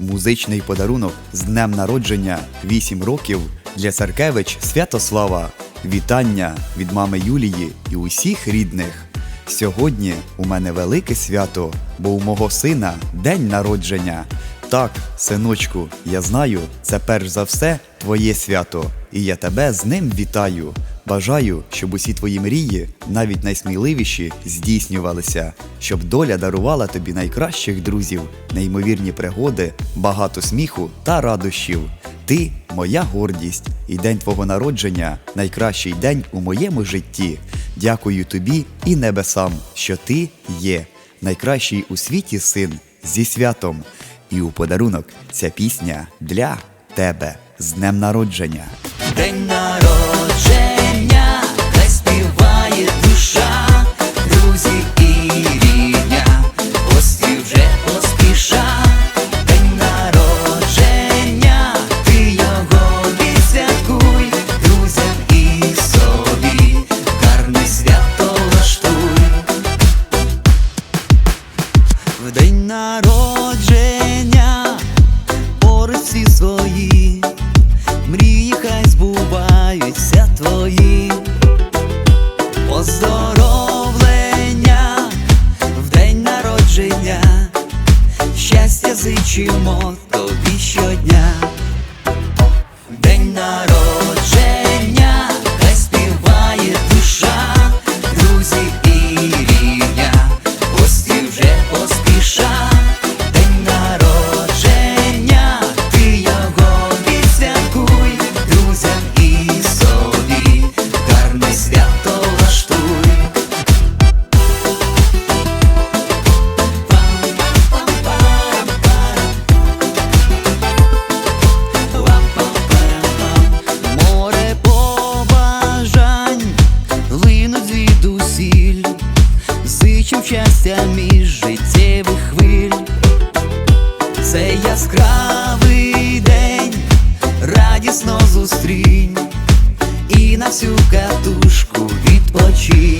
Музичний подарунок з днем народження 8 років для Царкевич Святослава. Вітання від мами Юлії і усіх рідних. Сьогодні у мене велике свято, бо у мого сина день народження. Так, синочку, я знаю, це перш за все твоє свято, і я тебе з ним вітаю. Бажаю, щоб усі твої мрії, навіть найсміливіші, здійснювалися, щоб доля дарувала тобі найкращих друзів, неймовірні пригоди, багато сміху та радощів. Ти моя гордість, і день твого народження найкращий день у моєму житті. Дякую тобі і небесам, що ти є найкращий у світі син зі святом. І у подарунок ця пісня для тебе з днем народження. День народження, народження, поруч всі свої. Мрії хай збуваються твої Поздоровлення в день народження, щастя зичимо тобі щодня. День народження, Це яскравий день, радісно зустрінь і на всю катушку відпочинь.